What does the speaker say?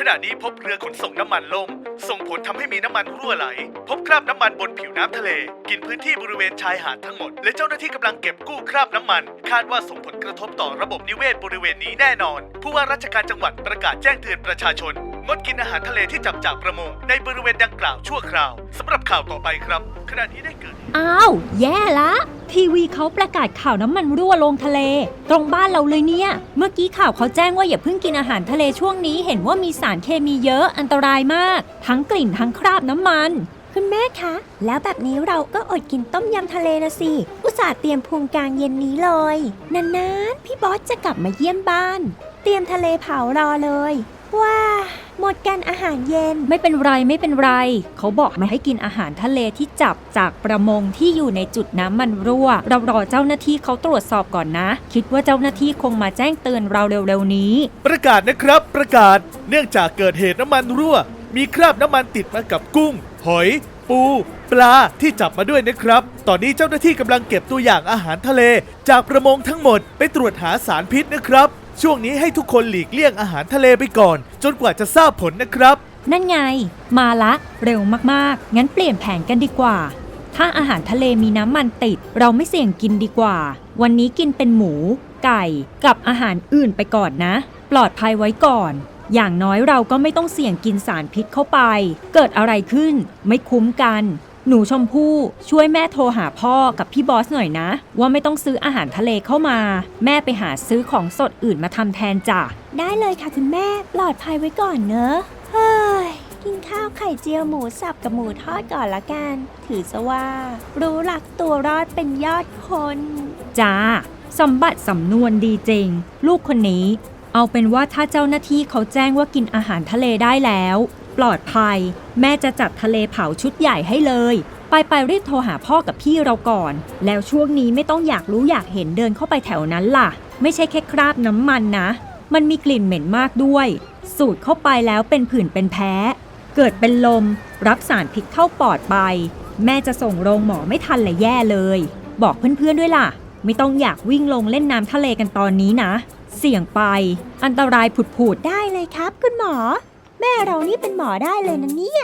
ขณะนี้พบเรือขนส่งน้ำมันล่ม ส่งผลทำให้มีน้ำมันรั่วไหล พบคราบน้ำมันบนผิวน้ำทะเล กินพื้นที่บริเวณชายหาดทั้งหมด และเจ้าหน้าที่กำลังเก็บกู้คราบน้ำมัน คาดว่าส่งผลกระทบต่อระบบนิเวศบริเวณนี้แน่นอน ผู้ว่าราชการจังหวัดประกาศแจ้งเตือนประชาชน งดกินอาหารทะเลที่จับจากประมง ในบริเวณดังกล่าวชั่วคราวสำหรับข่าวต่อไปครับ ขณะนี้ได้เกิด อ้าว แย่ละ ทีวีเขาประกาศข่าวน้ำมันรั่วลงทะเล ตรงบ้านเราเลยเนี่ย เมื่อกี้ข่าวเขาแจ้งว่าอย่าเพิ่งกินอาหารทะเลช่วงนี้เห็นว่ามีสารเคมีเยอะอันตรายมาก ทั้งกลิ่นทั้งคราบน้ำมัน คุณแม่คะ แล้วแบบนี้เราก็อดกินต้มยำทะเลนะสิ อุตส่าห์เตรียมพุงกลางเย็นนี้เลย นานๆ พี่บอสจะกลับมาเยี่ยมบ้าน เตรียมทะเลเผารอเลยว้า หมดกันอาหารเย็น ไม่เป็นไรไม่เป็นไร เขาบอกไม่ให้กินอาหารทะเลที่จับจากประมงที่อยู่ในจุดน้ำมันรั่ว เรารอเจ้าหน้าที่เขาตรวจสอบก่อนนะ คิดว่าเจ้าหน้าที่คงมาแจ้งเตือนเราเร็วๆนี้ ประกาศนะครับ ประกาศ เนื่องจากเกิดเหตุน้ำมันรั่ว มีคราบน้ำมันติดมากับกุ้ง หอย ปู ปลาที่จับมาด้วยนะครับ ตอนนี้เจ้าหน้าที่กำลังเก็บตัวอย่างอาหารทะเล จากประมงทั้งหมดไปตรวจหาสารพิษนะครับ ช่วงนี้ให้ทุกคนหลีกเลี่ยงอาหารทะเลไปก่อน จนกว่าจะทราบผลนะครับ นั่นไง มาละ เร็วมากๆ งั้นเปลี่ยนแผนกันดีกว่า ถ้าอาหารทะเลมีน้ำมันติด เราไม่เสี่ยงกินดีกว่า วันนี้กินเป็นหมู ไก่กับอาหารอื่นไปก่อนนะ ปลอดภัยไว้ก่อน อย่างน้อยเราก็ไม่ต้องเสี่ยงกินสารพิษเข้าไป เกิดอะไรขึ้น ไม่คุ้มกัน หนูชมพู่ช่วยแม่โทรหาพ่อกับพี่บอสหน่อยนะ ว่าไม่ต้องซื้ออาหารทะเลเข้ามา แม่ไปหาซื้อของสดอื่นมาทำแทนจ้ะ ได้เลยค่ะคุณแม่ปลอดภัยไว้ก่อนเนอะเฮ้ยกินข้าวไข่เจียวหมูสับกับหมูทอดก่อนละกัน ถือซะว่า รู้หลักตัวรอดเป็นยอดคนจ้าสมบัติสำนวนดีจริง ลูกคนนี้ เอาเป็นว่าถ้าเจ้าหน้าที่เขาแจ้งว่ากินอาหารทะเลได้แล้ว ปลอดภัย แม่จะจัดทะเลเผาชุดใหญ่ให้เลย ไปไปรีบโทรหาพ่อกับพี่เราก่อน แล้วช่วงนี้ไม่ต้องอยากรู้อยากเห็นเดินเข้าไปแถวนั้นล่ะ ไม่ใช่แค่คราบน้ำมันนะ มันมีกลิ่นเหม็นมากด้วย สูดเข้าไปแล้วเป็นผื่นเป็นแพ้ เกิดเป็นลม รับสารพิษเข้าปอดไป แม่จะส่งโรงหมอไม่ทันเลยแย่เลย บอกเพื่อนๆด้วยล่ะ ไม่ต้องอยากวิ่งลงเล่นน้ำทะเลกันตอนนี้นะ เสี่ยงไป อันตรายผุดๆได้เลยครับ คุณหมอ แม่เรานี่เป็นหมอได้เลยนะเนี่ย